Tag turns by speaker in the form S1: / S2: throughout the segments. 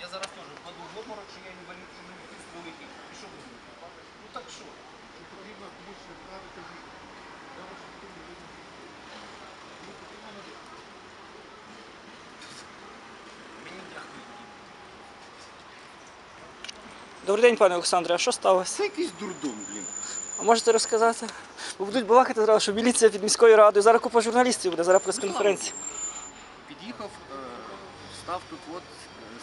S1: я інвалід, що мені тиск великий. І що буде? Ну так що?
S2: Потрібно. Ну, потрібно надати.
S1: Мені дякую.
S3: Добрий день, пане Олександре, а що сталося?
S1: Це якийсь дурдом, блін.
S3: А можете розказати? Бо будуть балакати зразу, що міліція під міською радою. Зараз купа журналістів буде, зараз прес-конференція.
S1: Під'їхав, е, став тут от,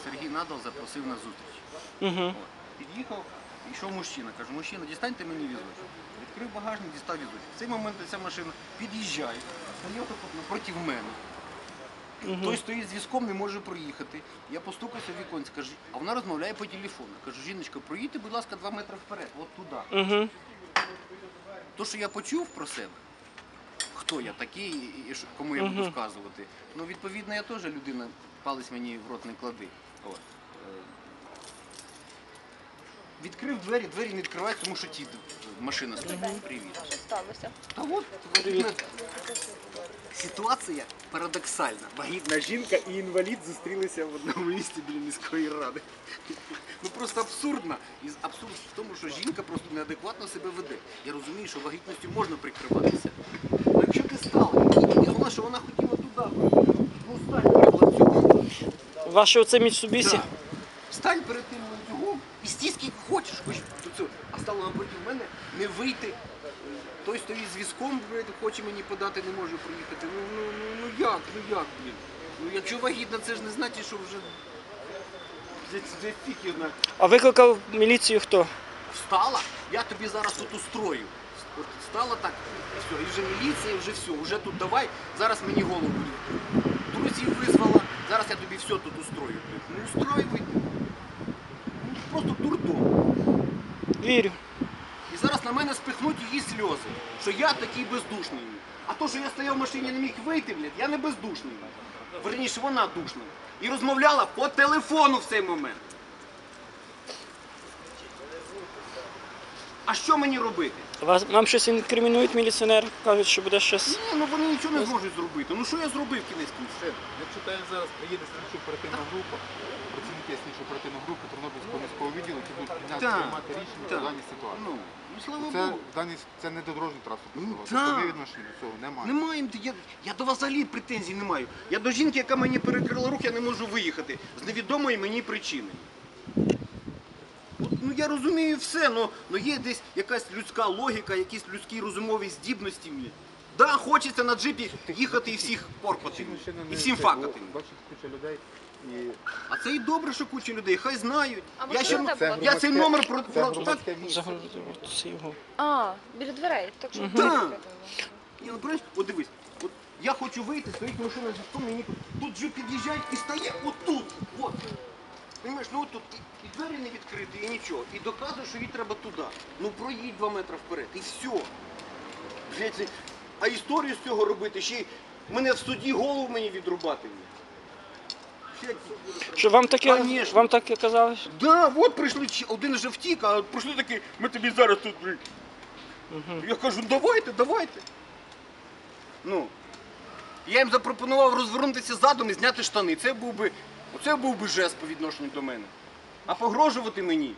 S1: Сергій Надал запросив на зустріч.
S3: Угу.
S1: От. Під'їхав, йшов мужчина. Кажу, мужчина, дістаньте мені візочок. Відкрив багажник, дістав візочок. В цей момент ця машина під'їжджає, стає напроти мене. Той стоїть з візком, не може проїхати. Я постукався в віконці, кажу, а вона розмовляє по телефону. Кажу, жіночка, проїдьте, будь ласка, два метри вперед, от туди.
S3: Угу.
S1: То, що я почув про себе, хто я такий і що- кому я буду
S3: Мгм.
S1: вказувати. Ну, відповідно, я теж людина, палець мені в рот не клади. От. Е, Відкрив двері, двері не відкривають, тому що ті машина стоїть. Привіт.
S4: Що сталося?
S1: Та от вагітна ситуація парадоксальна. Вагітна жінка і інвалід зустрілися в одному місці біля міської ради. Ну просто абсурдно. І абсурд в тому, що жінка просто неадекватно себе веде. Я розумію, що вагітністю можна прикриватися. Але якщо ти стала, і головне, що вона хотіла туди, ну стань перед ланцюгом.
S3: Ваше оце Міцубісі?
S1: Да. Стань перед тим ланцюгом і стій скільки хочеш, хоч цього. А стало напроти мене не вийти. Той стоїть з візком, хоче мені подати, не може проїхати. Ну, ну, ну, ну як, ну як, блін? Ну якщо вагітна, це ж не значить, що вже. Вже, вже фіг знає.
S3: А викликав міліцію хто?
S1: Встала, я тобі зараз тут устрою. От Встала так, і все, і вже міліція, і вже все, вже тут давай, зараз мені голову. Друзів визвала, зараз я тобі все тут устрою. блін. Ну устраюй. Ну, просто дурдом.
S3: Вірю.
S1: І зараз на мене спихнуть її сльози, що я такий бездушний. А то, що я стояв в машині не міг вийти, блядь, я не бездушний. Верніше, вона душна. І розмовляла по телефону в цей момент. А що мені робити?
S3: Вас, нам щось інкримінують міліціонери, кажуть, що буде щось.
S1: Ні, ну вони нічого не зможуть зробити. Ну що я зробив кінець кінців?
S2: Якщо там зараз приїде слідчо оперативна група, працівники слідчо оперативної групи Тернопільського міського відділу, які будуть прийняти
S1: Так,
S2: приймати рішення
S1: так.
S2: в даній ситуації.
S1: Ну, ну слава
S2: Це,
S1: Богу.
S2: дані, це не дорожній транспортний
S1: Ну, так.
S2: Тобто відношення до цього немає.
S1: Немає, я, я до вас взагалі претензій не маю. Я до жінки, яка мені перекрила рух, я не можу виїхати з невідомої мені причини. Ну я розумію все, але ну, є десь якась людська логіка, якісь людські розумові здібності мені. Да, хочеться на джипі їхати і всіх порпати. І всім факати.
S2: бо Бачить куча людей і
S1: А це і добре, що куча людей, хай знають.
S4: А
S1: Я, ще,
S4: була?
S2: це
S1: я цей номер про,
S2: це
S1: про так,
S2: громадське місце.
S3: Це його.
S4: А, біля дверей. Так що
S1: Так. Ні, ну, понимаєш, от дивись, от я хочу вийти, стоїть машина зі стом, мені тут вже під'їжджають і стає отут. От. Понимаєш, ну от тут і, двері не відкриті, і нічого. І доказує, що їй треба туди. Ну проїдь два метри вперед, і все. А історію з цього робити, ще й мене в суді голову мені відрубати.
S3: Що вам таке,
S1: Конечно.
S3: вам таке казали?
S1: Да, от прийшли, чи- один вже втік, а прийшли такі, ми тобі зараз тут. блін». Я кажу, «Ну, давайте, давайте. Ну. Я їм запропонував розвернутися задом і зняти штани. Це був би, оце був би жест по відношенню до мене. А погрожувати мені